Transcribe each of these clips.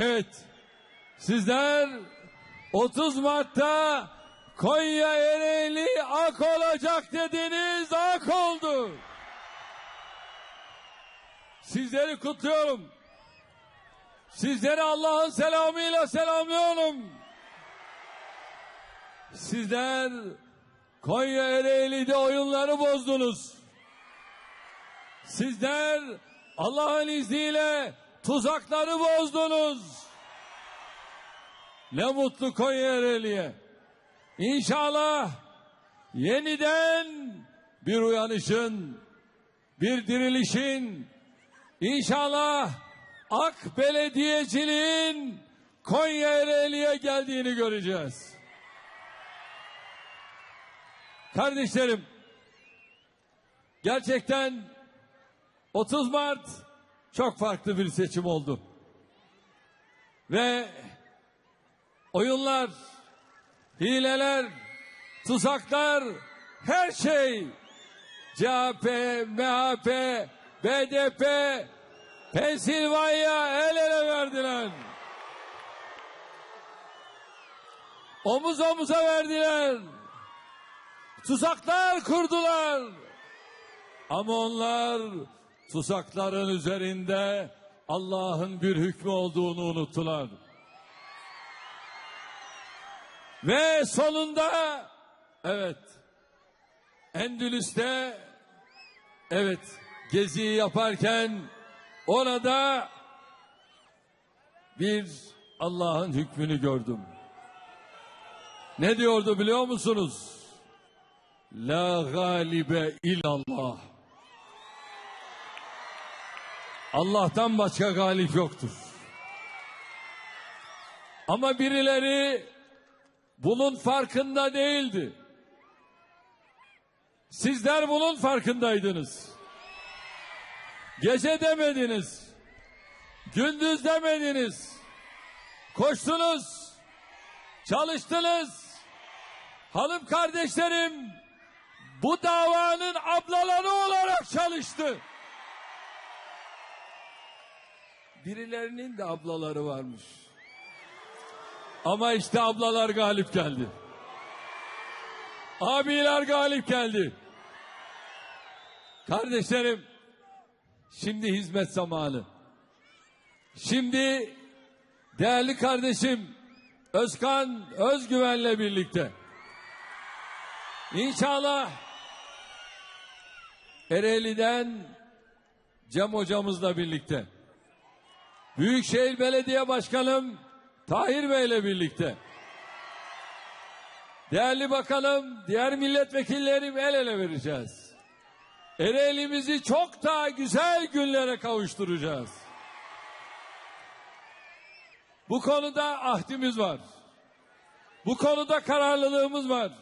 Evet. Sizler 30 Mart'ta Konya Ereğli ak olacak dediniz ak oldu. Sizleri kutluyorum. Sizleri Allah'ın selamıyla selamlıyorum. Sizler Konya Ereğli'de oyunları bozdunuz. Sizler Allah'ın izniyle tuzakları bozdunuz. Ne mutlu Konya Ereğli'ye. İnşallah yeniden bir uyanışın, bir dirilişin, inşallah AK belediyeciliğin Konya Ereğli'ye geldiğini göreceğiz. Kardeşlerim, gerçekten 30 Mart çok farklı bir seçim oldu. Ve oyunlar, hileler, tuzaklar, her şey CHP, MHP, BDP, Pensilvanya el ele verdiler. Omuz omuza verdiler. Tuzaklar kurdular. Ama onlar tuzakların üzerinde Allah'ın bir hükmü olduğunu unuttular. Ve sonunda evet Endülüs'te evet geziyi yaparken orada bir Allah'ın hükmünü gördüm. Ne diyordu biliyor musunuz? La galibe illallah. Allah'tan başka galip yoktur. Ama birileri bunun farkında değildi. Sizler bunun farkındaydınız. Gece demediniz. Gündüz demediniz. Koştunuz. Çalıştınız. Hanım kardeşlerim bu davanın ablaları olarak çalıştı. Birilerinin de ablaları varmış. Ama işte ablalar galip geldi. Abiler galip geldi. Kardeşlerim, şimdi hizmet zamanı. Şimdi değerli kardeşim Özkan Özgüven'le birlikte İnşallah Ereğli'den Cem hocamızla birlikte Büyükşehir Belediye Başkanım Tahir Bey'le birlikte Değerli bakanım, diğer milletvekillerim el ele vereceğiz. Ereğli'mizi çok daha güzel günlere kavuşturacağız. Bu konuda ahdimiz var. Bu konuda kararlılığımız var.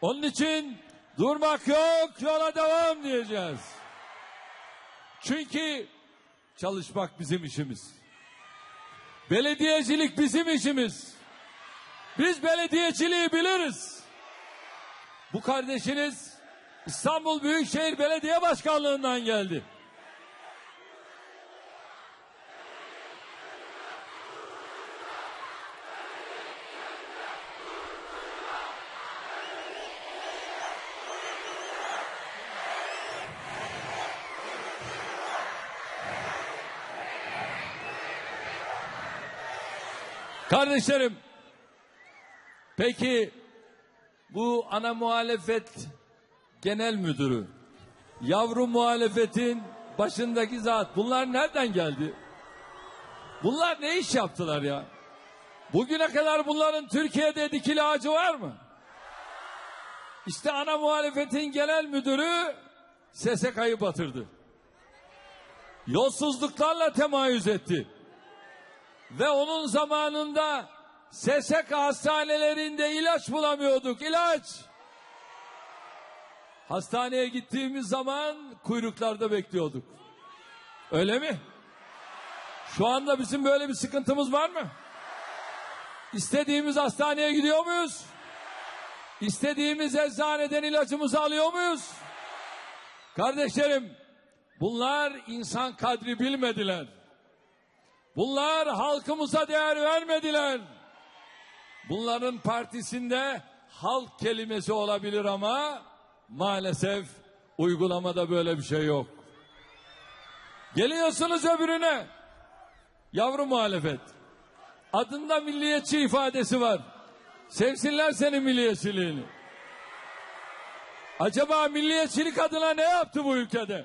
Onun için durmak yok, yola devam diyeceğiz. Çünkü çalışmak bizim işimiz. Belediyecilik bizim işimiz. Biz belediyeciliği biliriz. Bu kardeşiniz İstanbul Büyükşehir Belediye Başkanlığından geldi. Kardeşlerim, peki bu ana muhalefet genel müdürü, yavru muhalefetin başındaki zat bunlar nereden geldi? Bunlar ne iş yaptılar ya? Bugüne kadar bunların Türkiye'de dikili ağacı var mı? İşte ana muhalefetin genel müdürü SSK'yı batırdı. Yolsuzluklarla temayüz etti. Ve onun zamanında SSK hastanelerinde ilaç bulamıyorduk, ilaç. Hastaneye gittiğimiz zaman kuyruklarda bekliyorduk. Öyle mi? Şu anda bizim böyle bir sıkıntımız var mı? İstediğimiz hastaneye gidiyor muyuz? İstediğimiz eczaneden ilacımızı alıyor muyuz? Kardeşlerim, bunlar insan kadri bilmediler. Bunlar halkımıza değer vermediler. Bunların partisinde halk kelimesi olabilir ama maalesef uygulamada böyle bir şey yok. Geliyorsunuz öbürüne. Yavru muhalefet. Adında milliyetçi ifadesi var. Sevsinler senin milliyetçiliğini. Acaba milliyetçilik adına ne yaptı bu ülkede?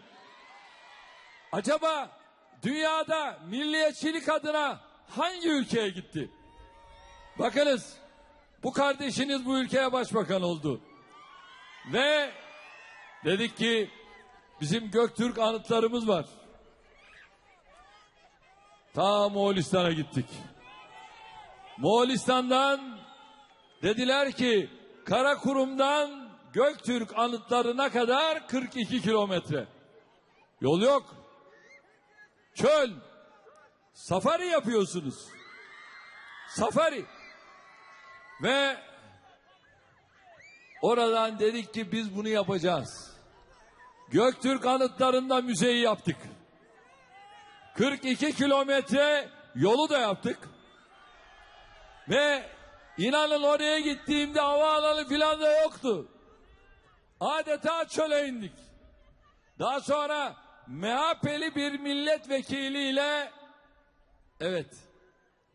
Acaba dünyada milliyetçilik adına hangi ülkeye gitti? Bakınız bu kardeşiniz bu ülkeye başbakan oldu. Ve dedik ki bizim Göktürk anıtlarımız var. Ta Moğolistan'a gittik. Moğolistan'dan dediler ki Karakurum'dan Göktürk anıtlarına kadar 42 kilometre. Yol yok. Çöl. Safari yapıyorsunuz. Safari. Ve oradan dedik ki biz bunu yapacağız. Göktürk anıtlarında müzeyi yaptık. 42 kilometre yolu da yaptık. Ve inanın oraya gittiğimde havaalanı filan da yoktu. Adeta çöle indik. Daha sonra MHP'li bir milletvekiliyle evet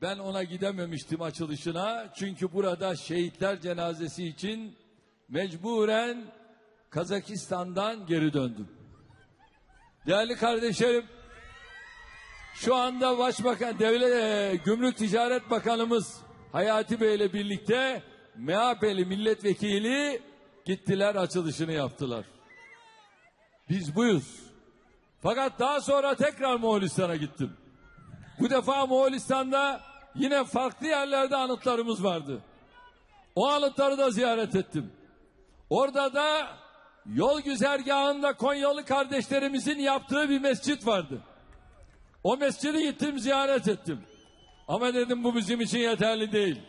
ben ona gidememiştim açılışına. Çünkü burada şehitler cenazesi için mecburen Kazakistan'dan geri döndüm. Değerli kardeşlerim şu anda Başbakan Devlet e, Gümrük Ticaret Bakanımız Hayati Bey ile birlikte MHP'li milletvekili gittiler açılışını yaptılar. Biz buyuz. Fakat daha sonra tekrar Moğolistan'a gittim. Bu defa Moğolistan'da yine farklı yerlerde anıtlarımız vardı. O anıtları da ziyaret ettim. Orada da yol güzergahında Konyalı kardeşlerimizin yaptığı bir mescit vardı. O mescidi gittim ziyaret ettim. Ama dedim bu bizim için yeterli değil.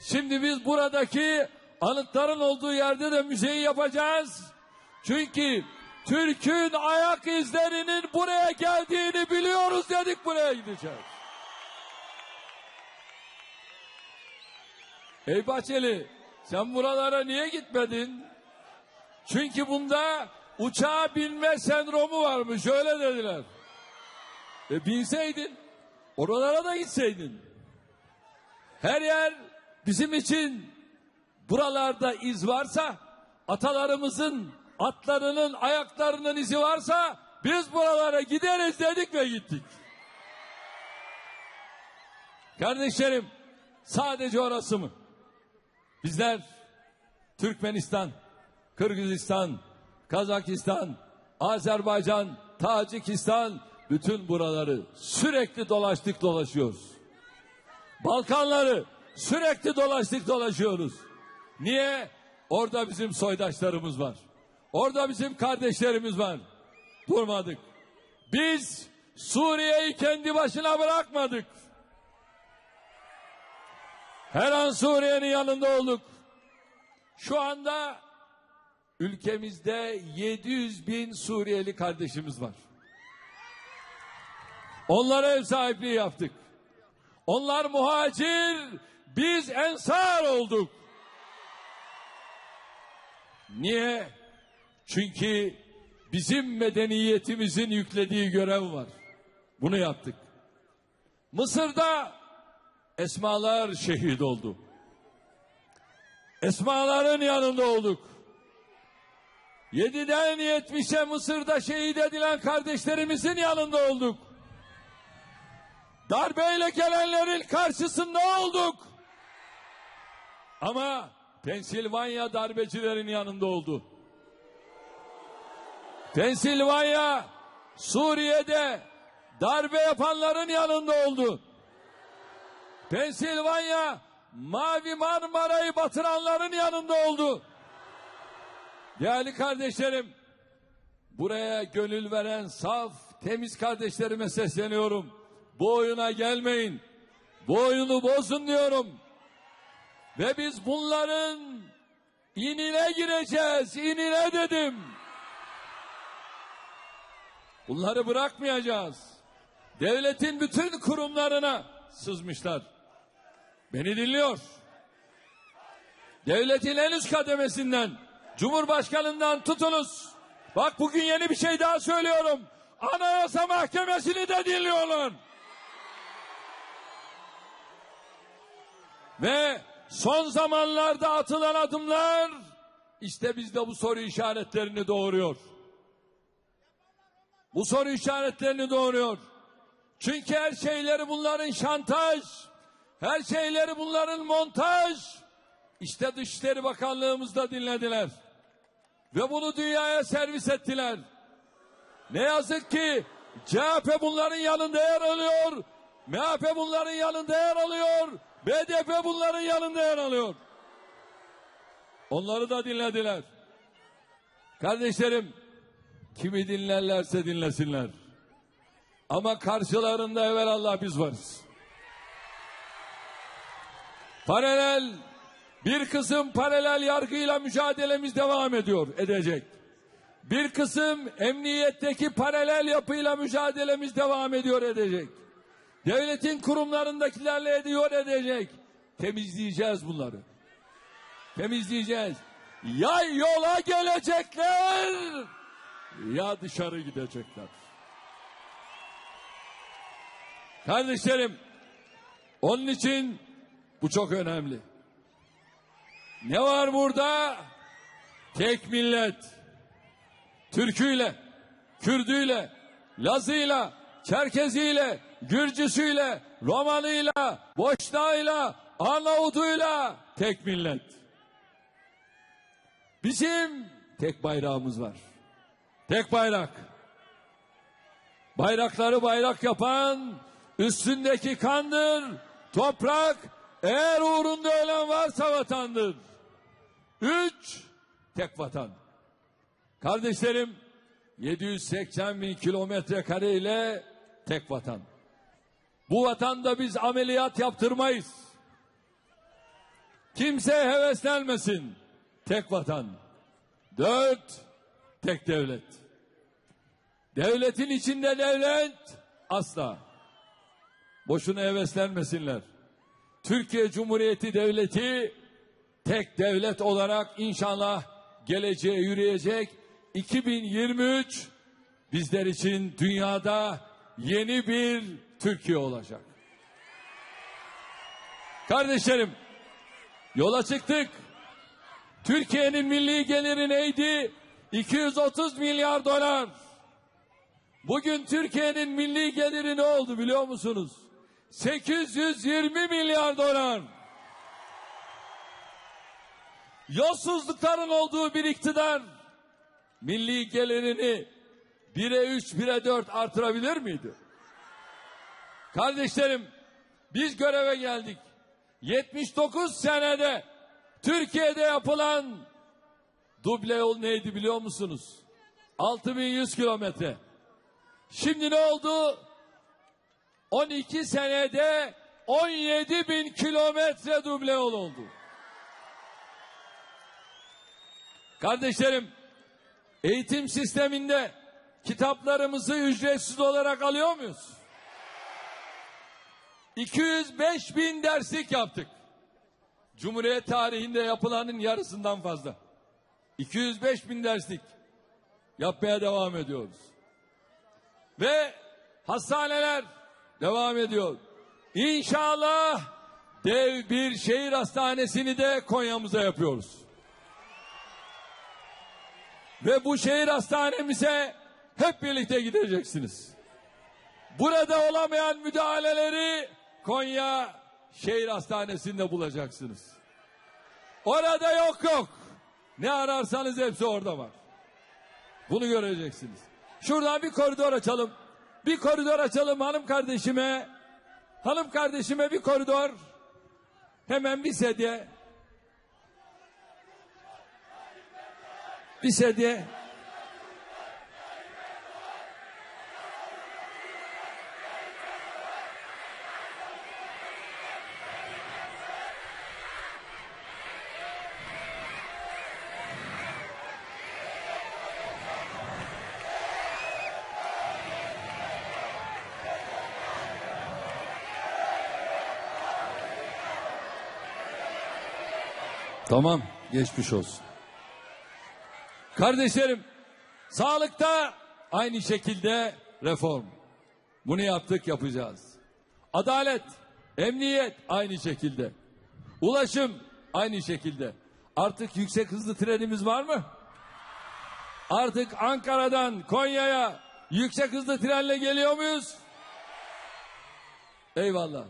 Şimdi biz buradaki anıtların olduğu yerde de müzeyi yapacağız. Çünkü Türk'ün ayak izlerinin buraya geldiğini biliyoruz dedik buraya gideceğiz. Ey Bahçeli sen buralara niye gitmedin? Çünkü bunda uçağa binme sendromu varmış öyle dediler. E binseydin oralara da gitseydin. Her yer bizim için buralarda iz varsa atalarımızın atlarının ayaklarının izi varsa biz buralara gideriz dedik ve gittik. Kardeşlerim sadece orası mı? Bizler Türkmenistan, Kırgızistan, Kazakistan, Azerbaycan, Tacikistan bütün buraları sürekli dolaştık dolaşıyoruz. Balkanları sürekli dolaştık dolaşıyoruz. Niye? Orada bizim soydaşlarımız var. Orada bizim kardeşlerimiz var. Durmadık. Biz Suriye'yi kendi başına bırakmadık. Her an Suriye'nin yanında olduk. Şu anda ülkemizde 700 bin Suriyeli kardeşimiz var. Onlara ev sahipliği yaptık. Onlar muhacir, biz ensar olduk. Niye? Çünkü bizim medeniyetimizin yüklediği görev var. Bunu yaptık. Mısır'da esmalar şehit oldu. Esmaların yanında olduk. Yediden yetmişe Mısır'da şehit edilen kardeşlerimizin yanında olduk. Darbeyle gelenlerin karşısında olduk. Ama Pensilvanya darbecilerin yanında oldu. Pensilvanya Suriye'de darbe yapanların yanında oldu. Pensilvanya Mavi Marmara'yı batıranların yanında oldu. Değerli kardeşlerim, buraya gönül veren saf, temiz kardeşlerime sesleniyorum. Bu oyuna gelmeyin. Bu oyunu bozun diyorum. Ve biz bunların inine gireceğiz, inine dedim. Bunları bırakmayacağız. devletin bütün kurumlarına sızmışlar. Beni dinliyor. Devletin en üst kademesinden, Cumhurbaşkanından tutunuz. Bak bugün yeni bir şey daha söylüyorum. Anayasa Mahkemesi'ni de dinliyorlar. Ve son zamanlarda atılan adımlar işte bizde bu soru işaretlerini doğuruyor. Bu soru işaretlerini doğuruyor. Çünkü her şeyleri bunların şantaj, her şeyleri bunların montaj. İşte Dışişleri Bakanlığımızda dinlediler. Ve bunu dünyaya servis ettiler. Ne yazık ki CHP bunların yanında yer alıyor. MHP bunların yanında yer alıyor. BDP bunların yanında yer alıyor. Onları da dinlediler. Kardeşlerim, kimi dinlerlerse dinlesinler. Ama karşılarında evvelallah biz varız. Paralel, bir kısım paralel yargıyla mücadelemiz devam ediyor, edecek. Bir kısım emniyetteki paralel yapıyla mücadelemiz devam ediyor, edecek. Devletin kurumlarındakilerle ediyor, edecek. Temizleyeceğiz bunları. Temizleyeceğiz. Ya yola gelecekler ya dışarı gidecekler. Kardeşlerim, onun için bu çok önemli. Ne var burada? Tek millet. Türküyle, Kürdüyle, Lazıyla, Çerkeziyle, Gürcüsüyle, Romanıyla, Boşnağıyla, Arnavutuyla tek millet. Bizim tek bayrağımız var. Tek bayrak. Bayrakları bayrak yapan üstündeki kandır, toprak, eğer uğrunda ölen varsa vatandır. Üç, tek vatan. Kardeşlerim, 780 bin kilometre kare ile tek vatan. Bu vatanda biz ameliyat yaptırmayız. Kimse heveslenmesin. Tek vatan. Dört, tek devlet. Devletin içinde devlet asla. Boşuna heveslenmesinler. Türkiye Cumhuriyeti Devleti tek devlet olarak inşallah geleceğe yürüyecek. 2023 bizler için dünyada yeni bir Türkiye olacak. Kardeşlerim yola çıktık. Türkiye'nin milli geliri neydi? 230 milyar dolar. Bugün Türkiye'nin milli geliri ne oldu biliyor musunuz? 820 milyar dolar. Yolsuzlukların olduğu bir iktidar milli gelirini 1'e 3, 1'e 4 artırabilir miydi? Kardeşlerim biz göreve geldik. 79 senede Türkiye'de yapılan duble yol neydi biliyor musunuz? 6100 kilometre. Şimdi ne oldu? 12 senede 17 bin kilometre duble yol oldu. Kardeşlerim, eğitim sisteminde kitaplarımızı ücretsiz olarak alıyor muyuz? 205 bin derslik yaptık. Cumhuriyet tarihinde yapılanın yarısından fazla. 205 bin derslik yapmaya devam ediyoruz. Ve hastaneler devam ediyor. İnşallah dev bir şehir hastanesini de Konya'mıza yapıyoruz. Ve bu şehir hastanemize hep birlikte gideceksiniz. Burada olamayan müdahaleleri Konya Şehir Hastanesi'nde bulacaksınız. Orada yok yok. Ne ararsanız hepsi orada var. Bunu göreceksiniz. Şuradan bir koridor açalım. Bir koridor açalım hanım kardeşime. Hanım kardeşime bir koridor. Hemen bir sedye. Bir sedye. Tamam, geçmiş olsun. Kardeşlerim, sağlıkta aynı şekilde reform. Bunu yaptık, yapacağız. Adalet, emniyet aynı şekilde. Ulaşım aynı şekilde. Artık yüksek hızlı trenimiz var mı? Artık Ankara'dan Konya'ya yüksek hızlı trenle geliyor muyuz? Eyvallah.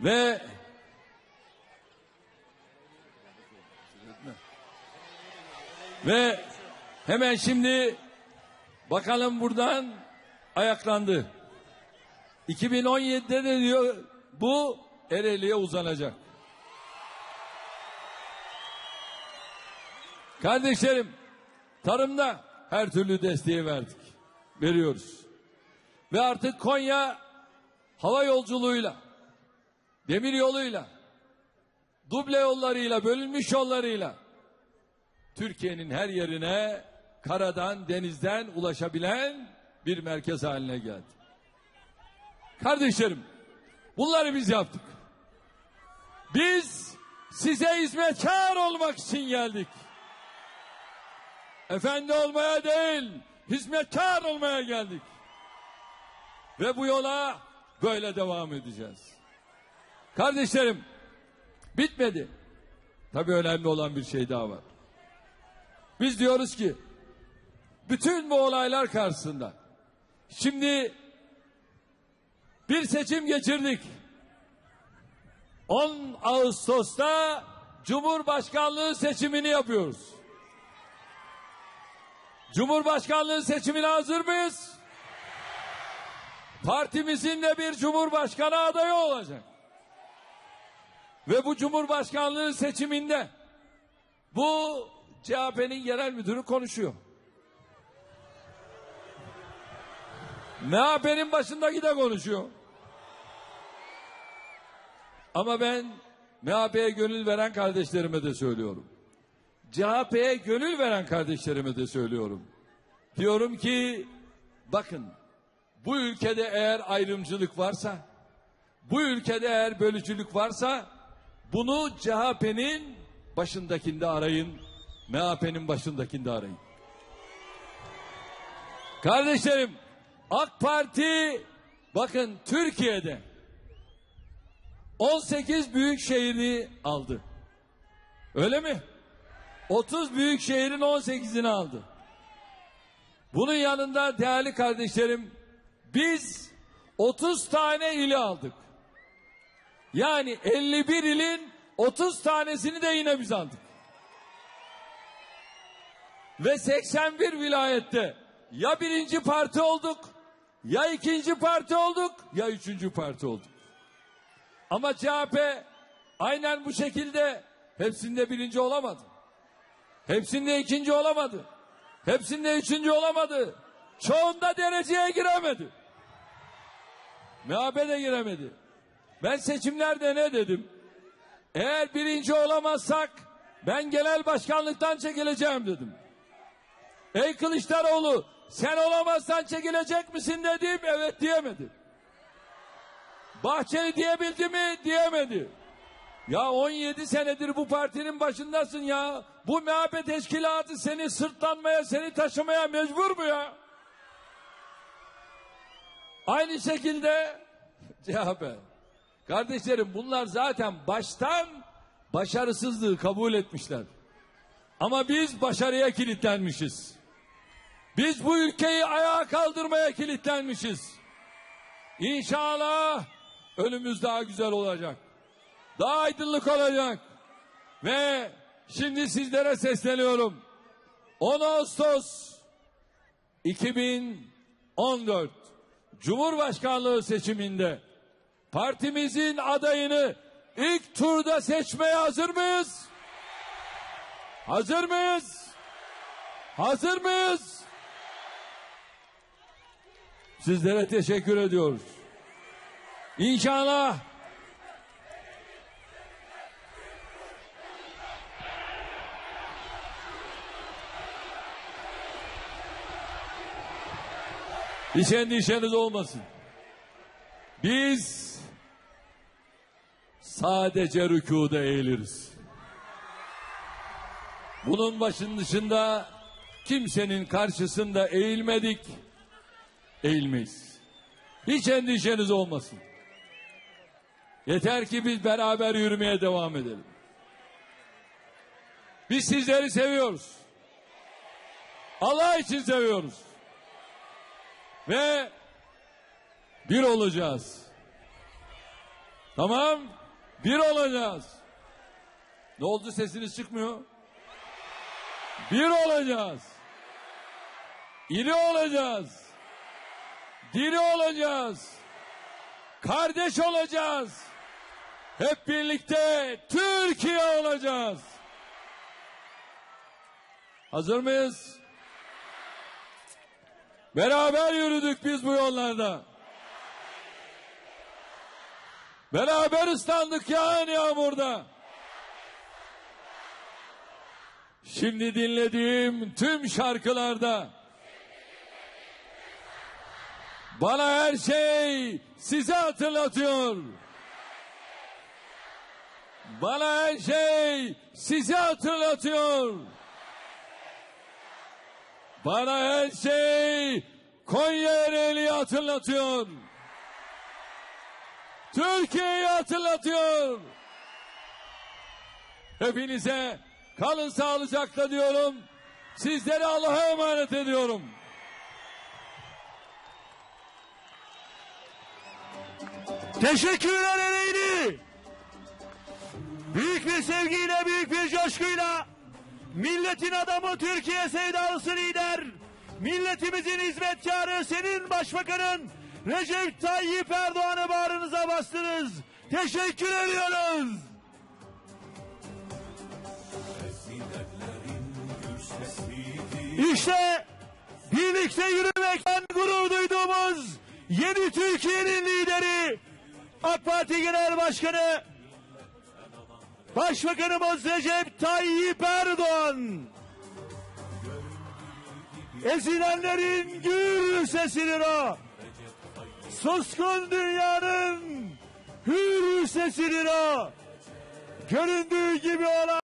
Ve ve hemen şimdi bakalım buradan ayaklandı. 2017'de de diyor bu Ereğli'ye uzanacak. Kardeşlerim tarımda her türlü desteği verdik. Veriyoruz. Ve artık Konya hava yolculuğuyla, demir yoluyla, duble yollarıyla, bölünmüş yollarıyla Türkiye'nin her yerine karadan, denizden ulaşabilen bir merkez haline geldi. Kardeşlerim, bunları biz yaptık. Biz size hizmetkar olmak için geldik. Efendi olmaya değil, hizmetkar olmaya geldik. Ve bu yola böyle devam edeceğiz. Kardeşlerim, bitmedi. Tabii önemli olan bir şey daha var. Biz diyoruz ki, bütün bu olaylar karşısında, şimdi bir seçim geçirdik. 10 Ağustos'ta Cumhurbaşkanlığı seçimini yapıyoruz. Cumhurbaşkanlığı seçimine hazır mıyız? Partimizin de bir cumhurbaşkanı adayı olacak. Ve bu cumhurbaşkanlığı seçiminde bu CHP'nin genel müdürü konuşuyor. MHP'nin başındaki de konuşuyor. Ama ben MHP'ye gönül veren kardeşlerime de söylüyorum. CHP'ye gönül veren kardeşlerime de söylüyorum. Diyorum ki bakın bu ülkede eğer ayrımcılık varsa, bu ülkede eğer bölücülük varsa bunu CHP'nin başındakinde arayın, MHP'nin başındakinde arayın. Kardeşlerim AK Parti bakın Türkiye'de 18 büyük şehri aldı. Öyle mi? 30 büyük şehrin 18'ini aldı. Bunun yanında değerli kardeşlerim biz 30 tane ili aldık. Yani 51 ilin 30 tanesini de yine biz aldık. Ve 81 vilayette ya birinci parti olduk, ya ikinci parti olduk, ya üçüncü parti olduk. Ama CHP aynen bu şekilde hepsinde birinci olamadı. Hepsinde ikinci olamadı. Hepsinde üçüncü olamadı. Çoğunda dereceye giremedi. MHP de giremedi. Ben seçimlerde ne dedim? Eğer birinci olamazsak ben genel başkanlıktan çekileceğim dedim. Ey Kılıçdaroğlu sen olamazsan çekilecek misin dedim evet diyemedi. Bahçeli diyebildi mi? Diyemedi. Ya 17 senedir bu partinin başındasın ya. Bu MHP teşkilatı seni sırtlanmaya, seni taşımaya mecbur mu ya? Aynı şekilde CHP. Kardeşlerim bunlar zaten baştan başarısızlığı kabul etmişler. Ama biz başarıya kilitlenmişiz. Biz bu ülkeyi ayağa kaldırmaya kilitlenmişiz. İnşallah önümüz daha güzel olacak. Daha aydınlık olacak. Ve şimdi sizlere sesleniyorum. 10 Ağustos 2014 Cumhurbaşkanlığı seçiminde partimizin adayını ilk turda seçmeye hazır mıyız? Hazır mıyız? Hazır mıyız? Sizlere teşekkür ediyoruz. İnşallah Hiç endişeniz olmasın. Biz sadece rükuda eğiliriz. Bunun başın dışında kimsenin karşısında eğilmedik, eğilmeyiz. Hiç endişeniz olmasın. Yeter ki biz beraber yürümeye devam edelim. Biz sizleri seviyoruz. Allah için seviyoruz. Ve bir olacağız. Tamam? Bir olacağız. Ne oldu sesiniz çıkmıyor? Bir olacağız. İri olacağız. Diri olacağız. Kardeş olacağız. Hep birlikte Türkiye olacağız. Hazır mıyız? Beraber yürüdük biz bu yollarda. Beraber ıslandık yağan yağmurda. Şimdi dinlediğim tüm şarkılarda bana her şey sizi hatırlatıyor. Bana her şey sizi hatırlatıyor. Bana her şey Konya Ereğli'yi hatırlatıyor. Türkiye'yi hatırlatıyor. Hepinize kalın sağlıcakla diyorum. Sizleri Allah'a emanet ediyorum. Teşekkürler Ereğli. Büyük bir sevgiyle, büyük bir coşkuyla milletin adamı Türkiye sevdalısı lider, milletimizin hizmetkarı senin başbakanın Recep Tayyip Erdoğan'ı bağrınıza bastınız. Teşekkür ediyoruz. İşte birlikte yürümekten gurur duyduğumuz yeni Türkiye'nin lideri AK Parti Genel Başkanı Başbakanımız Recep Tayyip Erdoğan. Ezilenlerin gür sesidir o. Suskun dünyanın hür sesidir o. Göründüğü gibi olan